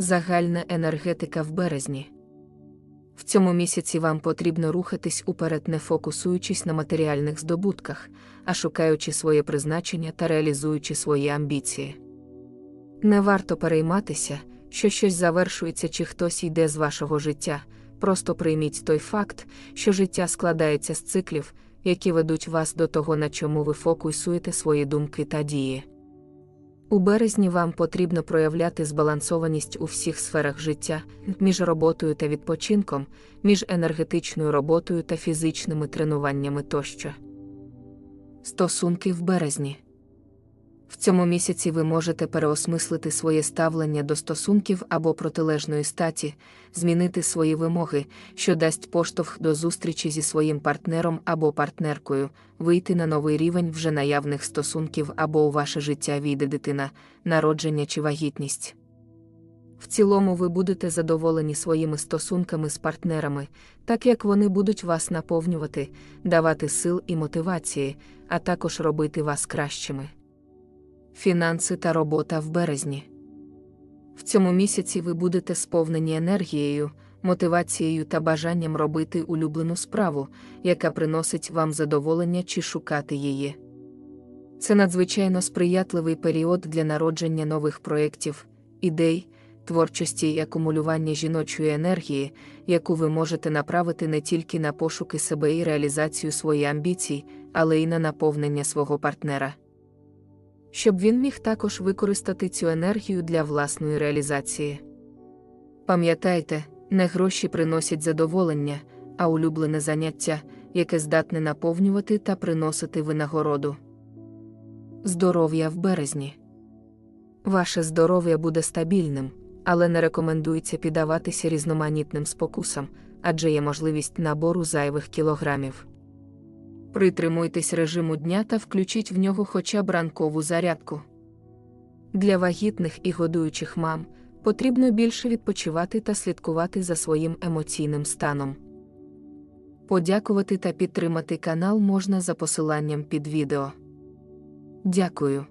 Загальна енергетика в березні. В цьому місяці вам потрібно рухатись уперед, не фокусуючись на матеріальних здобутках, а шукаючи своє призначення та реалізуючи свої амбіції. Не варто перейматися, що щось завершується чи хтось йде з вашого життя. Просто прийміть той факт, що життя складається з циклів, які ведуть вас до того, на чому ви фокусуєте свої думки та дії. У березні вам потрібно проявляти збалансованість у всіх сферах життя між роботою та відпочинком, між енергетичною роботою та фізичними тренуваннями тощо. Стосунки в березні. Цьому місяці ви можете переосмислити своє ставлення до стосунків або протилежної статі, змінити свої вимоги, що дасть поштовх до зустрічі зі своїм партнером або партнеркою, вийти на новий рівень вже наявних стосунків або у ваше життя війде дитина, народження чи вагітність. В цілому ви будете задоволені своїми стосунками з партнерами, так як вони будуть вас наповнювати, давати сил і мотивації, а також робити вас кращими. Фінанси та робота в березні. В цьому місяці ви будете сповнені енергією, мотивацією та бажанням робити улюблену справу, яка приносить вам задоволення чи шукати її. Це надзвичайно сприятливий період для народження нових проєктів, ідей, творчості і акумулювання жіночої енергії, яку ви можете направити не тільки на пошуки себе і реалізацію своїх амбіцій, але й на наповнення свого партнера щоб він міг також використати цю енергію для власної реалізації. Пам'ятайте, не гроші приносять задоволення, а улюблене заняття, яке здатне наповнювати та приносити винагороду. Здоров'я в березні. Ваше здоров'я буде стабільним, але не рекомендується піддаватися різноманітним спокусам, адже є можливість набору зайвих кілограмів. Притримуйтесь режиму дня та включіть в нього хоча б ранкову зарядку. Для вагітних і годуючих мам потрібно більше відпочивати та слідкувати за своїм емоційним станом. Подякувати та підтримати канал можна за посиланням під відео. Дякую.